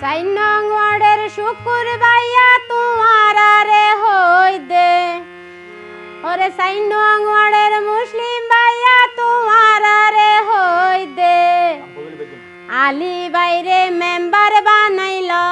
সাইনং ওয়ার্ডের শুকুর ভাইয়া তোমার আরে হই দে ওরে সাইনং ওয়ার্ডের মুসলিম ভাইয়া তোমার আরে হই দে আলী বাইরে মেম্বার বানাইলা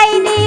পাইনি